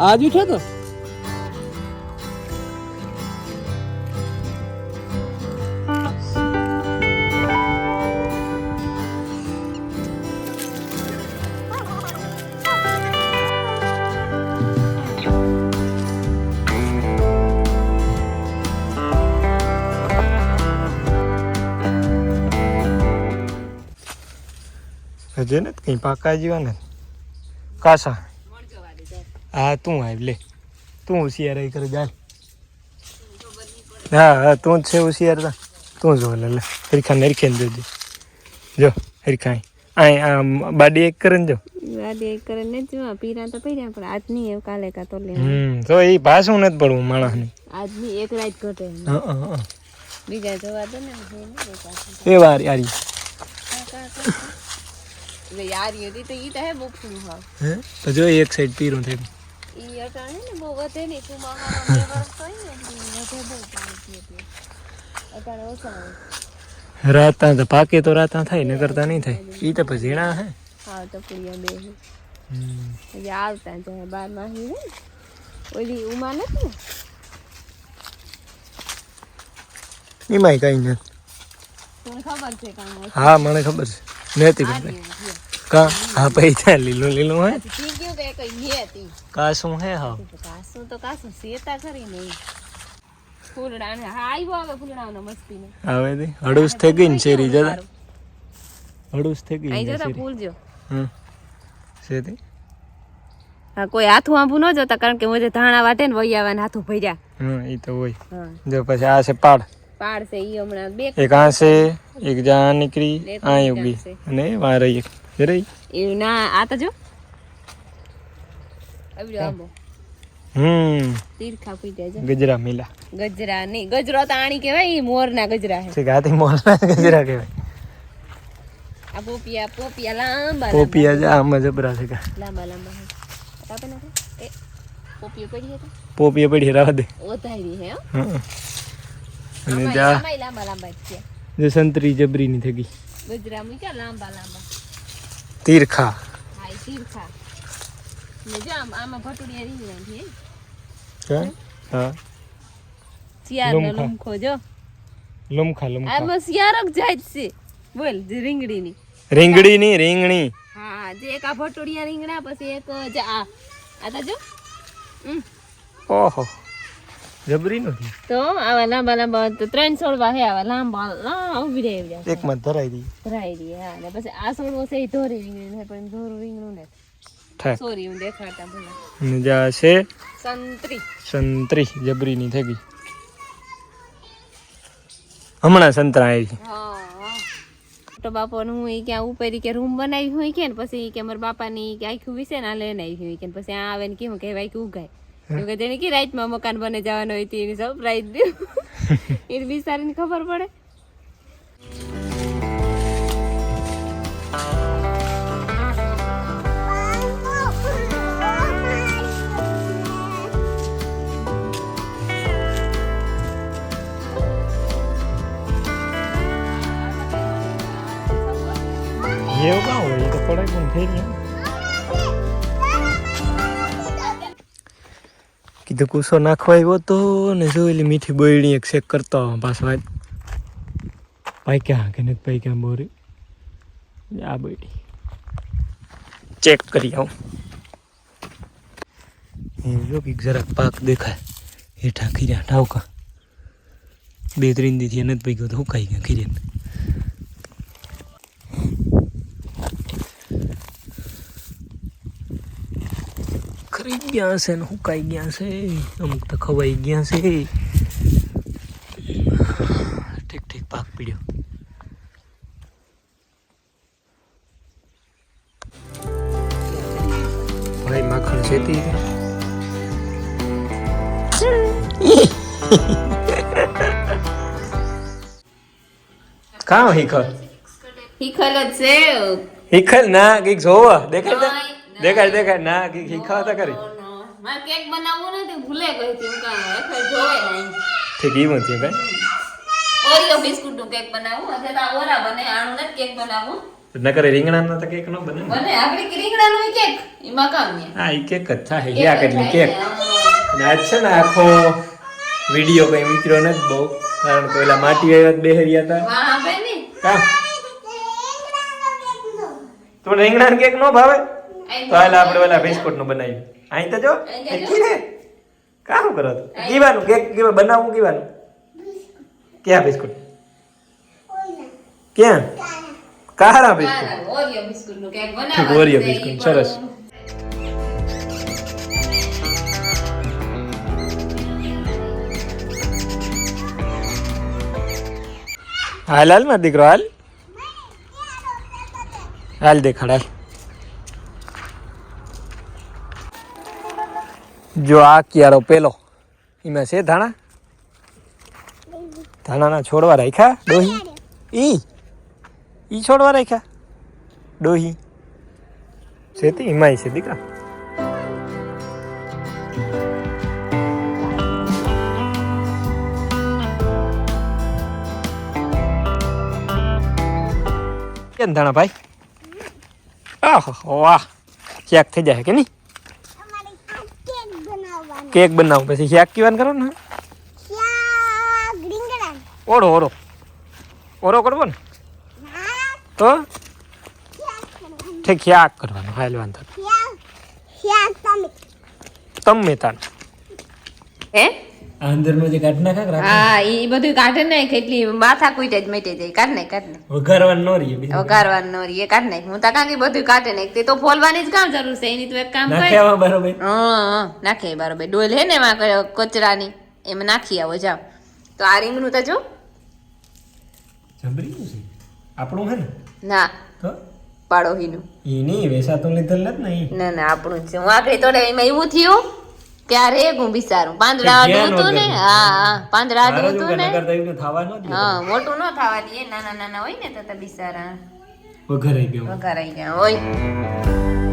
આજ ઉઠ્યો તો હજે ને કઈ પાકા જેવા ને કાસા હા તું આવ લે. તું હોશિયાર કરે જાય હા હા તું જ છે હોશિયાર તા તું જો લે લે. હરીખા નરીખે જોજે. જો હરીખા આય. આમ બાડી એક કરે ને જો. વાડી એક કરે ને જો પીરા તો પીર્યા પણ આજ નહીં એવું કાલે કા તો લે. હમ તો એ ભાષું નથી પડવું માણસને. આજ એક રાત ઘટે. હા હા હા. બીજા જોવા દે ને એ વાર યારી યારી હતી તો ઈ તો હે બોક્સનું હાવ. હે? તો જો એક સાઈડ પીરું થઈ ઈ અટાણે ને બહુ વધે નહીં તું મામા બે વર્ષ થાય ને વધે બહુ પાણી પીએ અટાણે ઓછા હોય. રાતા તો પાકે તો રાતા થાય ને કરતા નહીં થાય. ઈ તો પછી ઝીણા હે. હા તો પુડિયા બે હે. આવતા જાય બાર માહી હે. ઓલી ઉમા નથી ને? એમાંય કઈ નથી. ખબર છે હા મને ખબર છે. નથી ખબર કા? હા પૈસા લીલું લીલું હે? થઈ ગયું કે કઈ ની હતી? કા શું હે હા કાસું તો કાસું સેતા કરી ને ફૂલડા ને હા આવ્યો હવે ફૂલડા મસ્તી ને હવે તે હડુસ થઈ ગઈ ને શેરી જતા હડુસ થઈ ગઈ આઈ જતા શેરી? ફૂલ જો હમ. શેરી હા કોઈ હાથું આંબુ ન જોતા કારણ કે મોજે ધાણા વાટે ને વહી આવે ને હાથું ભર્યા. હા એ તો હોય. જો પછી આ છે પાડ પાડ છે ઈ હમણાં બે એક આ છે એક જા નીકળી આ ઉગી અને વા રહી રહી એ ના આ તો જો. આવ્યો આંબો. હમ. તીરખા ફૂટ્યા છે ગજરા મિલા. ગજરા નહીં ગજરો તો આણી કહેવાય મોરના ગજરા છે. ગાતી મોલના ગજરા કહેવાય? આ પોપિયા પોપિયા લાંબા પોપિયા જ આમાં જબરા છે લાંબા લાંબા કાપે નાખે એ પોપિયો પડી હતી પોપિયા પડી રાહ દે. ઓધારી હે. અને જા. લાંબા લાંબા છે. જે સંતરી જબરીની થઈ ગઈ. ગજરા મૂક્યા લાંબા લાંબા. તીરખા. આમ ભટુડિયા છે હા? લુમખા. જો. લુમખા લુમખા. આમાં જાય છે. બોલ જે રીંગણીની. રીંગણી ની રીંગણી. હા જે એક આ ભટુડિયા રીંગણા પછી એક જે આ આ તો જો. હમ. ઓહો. જબરી નથી. તો આવા લાંબા લાંબા તો ત્રણ સોળવા હે આવા લાંબા લાંબા ઊભી રહે એવી એક માં ધરાઈ દી ધરાઈ દી હા ને પછી આ સોળવો છે એ ધોરી રીંગણી છે પણ ધોરું રીંગણું ને થાય. સોરી હું દેખાડતા ભૂલા. મજા છે સંત્રી. સંતરી સંતરી જબરીની થઈ ગઈ હમણાં સંતરા આવી. હા તો બાપાનું હું ક્યાં ઉપર કે રૂમ બનાવી હોય કે ને પછી કે મારા બાપાની ની કે આખું વિશે ના લઈને આવી હોય કે પછી આ આવે ને કેવું કે ભાઈ કે ઉગાય. કે તેને કે રાતમાં મકાન બને જવાનું હોય તેની સરપ્રાઈઝ દે એ બિચારીને ખબર પડે. એવું કાં હોય તો પડાય પણ થઈ ગયું. કીધું કુસો નાખવા આવ્યો હતો ને જોયેલી મીઠી બોયડી એક શેક કરતો પાછો ભાઈ ક્યાં કે નથી ભાઈ ક્યાં બોરી? આ બોયડી. ચેક કરી આવું. જો કે જરાક પાક દેખાય. હેઠા ખીર્યા ઠાવકા બે ત્રણ દીથી નથી ગયો તો હુકાઈ ગયા ખીર્યા? ગયા છે ને હુકાઈ ગયા છે અમુક તો ખવાઈ ગયા છે ઠીક ઠીક પાક પીડ્યો. ભાઈ માખણ છેતી કાં હિખલ? હિખલ જ છે. હિખલ ના કંઈક જોવો. દેખાય દેખાય દેખાડ ના કંઈક હિખા તો કરી મારે કેક બનાવવું નથી ભૂલે ગઈ હતી હું કાંઈ જોવે નહીં. ઠીક એવું છે ભાઈ ઓરિયો બિસ્કુટનું કેક બનાવું. અથવા તો ઓરા બને આનું નથી કેક બનાવું. નકર રીંગણાનો તો કેક નો બને બને આપણે રીંગણાનો કેક. એમાં કામ ને હા એ કેક જ થાય. યા કેટલી કેક. અને આજ છે ને આખો વીડિયો કઈ મિત્રો નથી બહુ. કારણ કે પેલા માટી આવ્યા બે હરિયા હતા. વાહ બેની કા તો રીંગણા કેક નો ભાવે? તો હાલ આપણે ઓલા બિસ્કુટનું બનાવી અહીં તો જો કીધે કા શું કરો તો કીવાનું કેક કેવા બનાવવું કીવાનું ક્યાં બિસ્કુટ? ક્યાં? કારા બિસ્કુટ. ઓરિયો બિસ્કુટનું કેક ઠીક, ઓરિયો બિસ્કુટ, સરસ. હાલ હાલમાં દીકરો હાલ. હાલ દેખાડ હાલ. જો આ કિયારો પેલો. એમાં છે ધાણા? ધાણાના છોડવા રાખ્યા? ડોહી? ઈ? ઈ છોડવા રાખ્યા? ડોહી? છે તે એમાં છે દીકરા. કેમ ધાણા ભાઈ? આહ, વાહ. ચેક થઈ જાય કે નહીં અમારે આ કેક બનાવવાનો કેક બનાવું પછી શેક કીવાનું કરો ને શાક રીંગણા ઓરો ઓરો ઓરો કરવો ને ના તો શાક કરવાનું ઠીક શાક કરવાનું હાલ વાંધો નહીં. શાક શાક તમે તમે તાન હે અંદરનું જે કાઢ નાખા હા એ બધું કાઢે નાખ એટલી માથા કુઈટે જ મેટી જાય. કાઢ નાખ કાઢ નાખ. વઘારવાનું નો રહીએ બીજું. વઘારવાનું નો રહી કાઢ નાખ. હું તો કાંઈ બધું કાઢે નાખ. તે તો ફોલવાની જ કામ જરૂર છે. એની તો એક કામ કરે. બરોબર. હા નાખે બરોબર. ડોલ હે ને એમાં કચરાની એમ નાખી આવો જાઓ. તો આ રીંગનું તો જો. જબરી છે. આપણું હે ને? ના. તો? પાડોહીનું ઈ નહીં વેસાતું લીધેલ નથી ને ના ના આપણું છે. હું આગળ તોડે એમાં એવું થયું ત્યારે હું બિચારું પાંદડા આડું હતું ને હા હા. પાંદડા આડું હતું ને? હા મોટું ન થવા દે નાના નાના હોય ને તો તો બિચારા વઘારાઈ ગયો. વઘારાઈ ગયા હોય.